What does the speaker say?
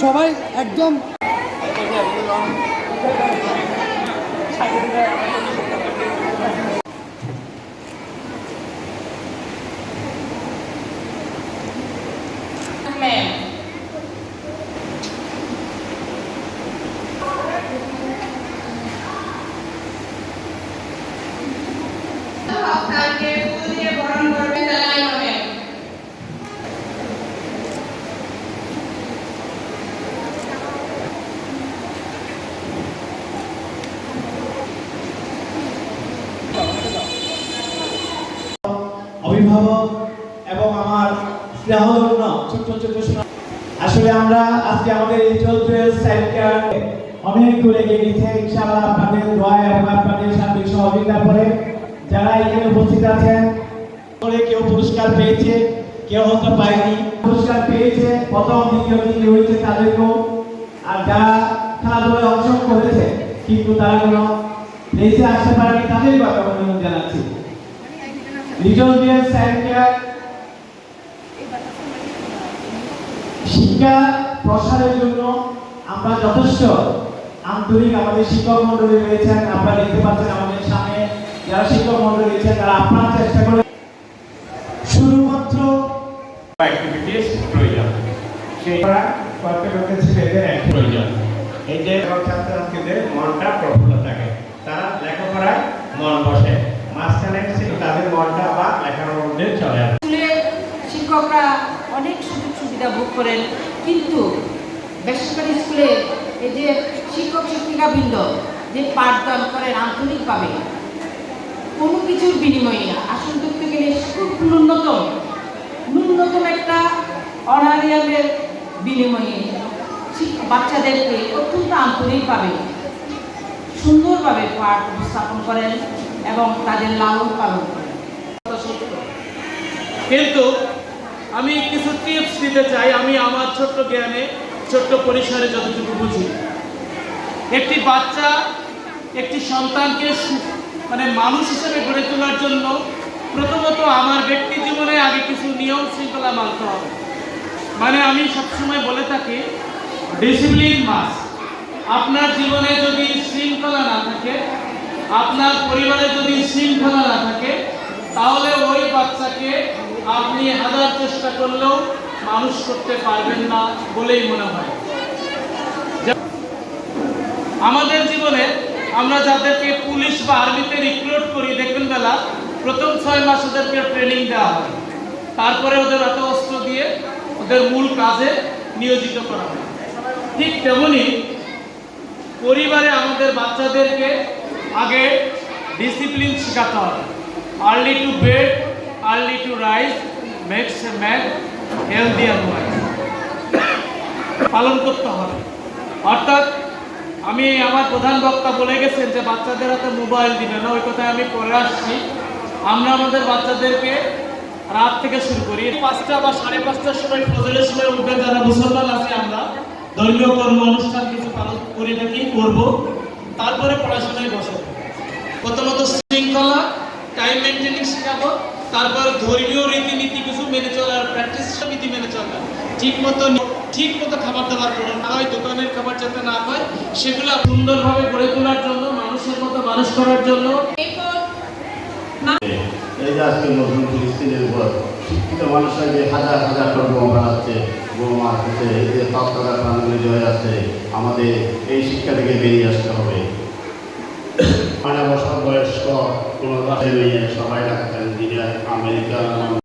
সবাই একদম অভিভাবক এবং আমার স্নেহধন্য ছোট্ট ছোট্ট আসলে আমরা আজকে আমাদের এই চলছে সাইকেল অনেক দূরে এগিয়ে গেছে। ইনশাআল্লাহ আপনাদের দোয়া এবং আপনাদের সার্বিক সহযোগিতার পরে যারা এখানে উপস্থিত আছেন, করে কেউ পুরস্কার পেয়েছে, কেউ হয়তো পায়নি। পুরস্কার পেয়েছে, প্রথম, দ্বিতীয় তৃতীয় হয়েছে তাদেরকেও। আর যারা খেলাধুলায় অংশগ্রহণ করেছে, কিন্তু তারা কোনো রেসে আসতে পারেনি আমি অভিনন্দন জানাচ্ছি। শিক্ষা প্রসারের জন্য আমরা যথেষ্ট আন্তরিক আমাদের শিক্ষক মন্ডলী রয়েছেন, আপনারা দেখতে পাচ্ছেন আমাদের সামনে যারা শিক্ষক মন্ডলী রয়েছেন, তারা আপনার চেষ্টা করে শুধুমাত্র মনটা প্রফুল্ল থাকে। তারা লেখাপড়ায় মন বসে। মাঝখানে সে তাদের মনটা আবার লেখার মধ্যে চলে আসে। শিক্ষকরা অনেক সুযোগ সুবিধা ভোগ করেন, কিন্তু বেসরকারি স্কুলে এই যে শিক্ষক শিক্ষিকাবৃন্দ যে পাঠদান করেন আন্তরিকভাবে, কোনো কিছুর বিনিময়ে আসল ধরতে গেলে খুব ন্যূনতম ন্যূনতম একটা অনারিয়ামের বিনিময়ে বাচ্চাদেরকে অত্যন্ত আন্তরিকভাবে সুন্দরভাবে পাঠ উপস্থাপন করেন এবং তাদের লালন পালন করেন। কিন্তু আমি কিছু টিপস দিতে চাই, আমি আমার ছোট্ট জ্ঞানে, ছোট্ট পরিসরে যতটুকু বুঝি। একটি বাচ্চা একটি সন্তানকে মানে মানুষ হিসেবে গড়ে তোলার জন্য প্রথমত আমার ব্যক্তি জীবনে আগে কিছু নিয়ম শৃঙ্খলা মানতে হবে। মানে আমি সবসময় বলে থাকি ডিসিপ্লিন মাস আপনার জীবনে যদি শৃঙ্খলা না থাকে, আপনার পরিবারে যদি শৃঙ্খলা না থাকে, তাহলে ওই বাচ্চাকে আপনি হাজার চেষ্টা করলেও মানুষ করতে পারবেন না বলেই মনে হয়। আমাদের জীবনে আমরা যাদেরকে পুলিশ বা আর্মিতে রিক্রুট করি দেখবেন বেলা, প্রথম ছয় মাস ওদেরকে ট্রেনিং দেওয়া হয়। তারপরে ওদের এত অস্ত্র দিয়ে ওদের মূল কাজে নিয়োজিত করা হয়। ঠিক তেমনি পরিবারে আমাদের বাচ্চাদেরকে আগে ডিসিপ্লিন শেখাতে হবে। Early to bed early to rise makes a man healthy and পালন করতে হবে। অর্থাৎ আমি আমার প্রধান বক্তা বলে গেছেন যে বাচ্চাদের হাতে মোবাইল দিবে না, ওই কথায় আমি পরে আসছি। আমরা আমাদের বাচ্চাদেরকে রাত থেকে শুরু করি। পাঁচটা বা সাড়ে পাঁচটার সময় ফজরের সময় উঠবে, যারা মুসলমান আছে আমরা। ধর্মীয় কর্ম অনুষ্ঠান কিছু পালন করে থাকি, করব। তারপরে পড়াশোনায় বসে প্রথমত শৃঙ্খলা টাইম মেনটেনিং শেখাবো। তারপর ধর্মীয় রীতিনীতি কিছু মেনে চলার প্র্যাকটিস বিধি মেনে চলা। ঠিক মতো ঠিক মতো খাবার দাবার করো না হয়, দোকানের খাবার যাতে না হয়, সেগুলো সুন্দরভাবে গড়ে তোলার জন্য, মানুষের মতো মানুষ করার জন্য। এই যে আজকে নতুন ফিলিস্তিনের উপর, শিক্ষিত মানুষের যে হাজার হাজার করে বোমা বানাচ্ছে বোমা হাতে যে তত্ত্বটা প্রাণগুলি জয় আছে, আমাদের এই শিক্ষা থেকে বেরিয়ে আসতে হবে। মানে বছর বয়স্ক কোনো সবাই ইঞ্জিনিয়ার আমেরিকা